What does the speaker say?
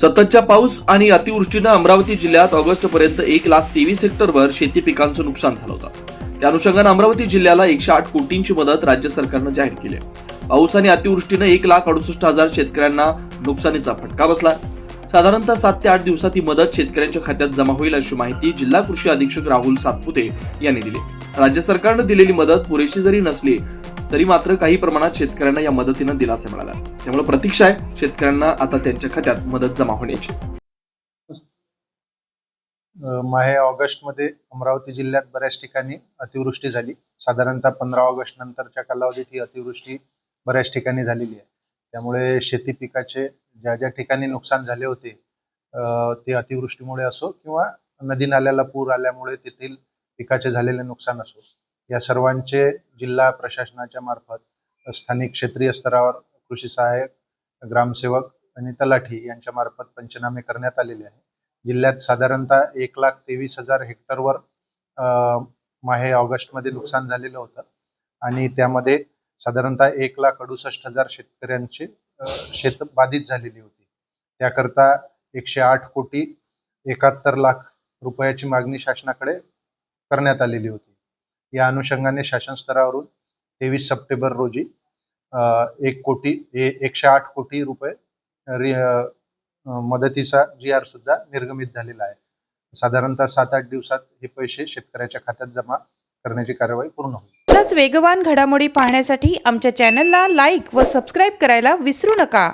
सततच्या पाऊस आणि अतिवृष्टीनं अमरावती जिल्ह्यात ऑगस्ट पर्यंत एक लाख तेवीस हेक्टरवर शेती पिकांचं नुकसान झालं होतं. त्या अनुषंगानं अमरावती जिल्ह्याला एकशे आठ कोटींची मदत राज्य सरकारनं जाहीर केली आहे. पाऊस आणि अतिवृष्टीनं एक लाख अडुसष्ट हजार शेतकऱ्यांना नुकसानीचा फटका बसला साधारणतः सात ते आठ दिवसात ही मदत शेतकऱ्यांच्या खात्यात जमा होईल अशी माहिती जिल्हा कृषी अधीक्षक राहुल सातपुते यांनी दिली. राज्य सरकारनं दिलेली मदत पुरेशी जरी नसली तरी मात्र काही प्रमाणात शेतकऱ्यांना या मदतीनं दिलासा मिळाला. त्यामुळे प्रतीक्षा आहे शेतकऱ्यांना आता त्यांच्या खात्यात मदत जमा होण्याची. माहे माहे ऑगस्टमध्ये अमरावती जिल्ह्यात बऱ्याच ठिकाणी अतिवृष्टी झाली. साधारणतः पंधरा ऑगस्ट नंतरच्या कालावधीत ही अतिवृष्टी बऱ्याच ठिकाणी झालेली आहे. त्यामुळे शेती पिकाचे ज्या ज्या ठिकाणी नुकसान झाले होते ते अतिवृष्टीमुळे असो किंवा नदी नाल्याला पूर आल्यामुळे तेथील पिकाचे झालेले नुकसान असो या सर्वांचे जिल्हा प्रशासनाच्या मार्फत स्थानिक क्षेत्रीय स्तरावर कृषी सहाय्यक ग्रामसेवक आणि तलाठी यांच्या मार्फत पंचनामे करण्यात आलेले आहे जिल्ह्यात साधारणतः एक लाख तेवीस हजार हेक्टरवर माहे ऑगस्टमध्ये नुकसान झालेलं होतं. आणि त्यामध्ये साधारणतः एक लाख अडुसष्ट हजार शेतकऱ्यांची शेत बाधित झालेली होती. त्याकरता एकशे आठ कोटी एकाहत्तर लाख रुपयाची मागणी शासनाकडे करण्यात आलेली होती. या अनुषंगाने शासन स्तरावरून तेवीस सप्टेंबर रोजी एक कोटी एकशे आठ कोटी रुपये मदतीचा जी आर सुद्धा निर्गमित झालेला आहे. साधारणतः सात आठ दिवसात हे पैसे शेतकऱ्याच्या खात्यात जमा करण्याची कारवाई पूर्ण होईल. वेगवान घडामोडी पाहण्यासाठी आमच्या चॅनलला लाईक व सबस्क्राईब करायला विसरू नका.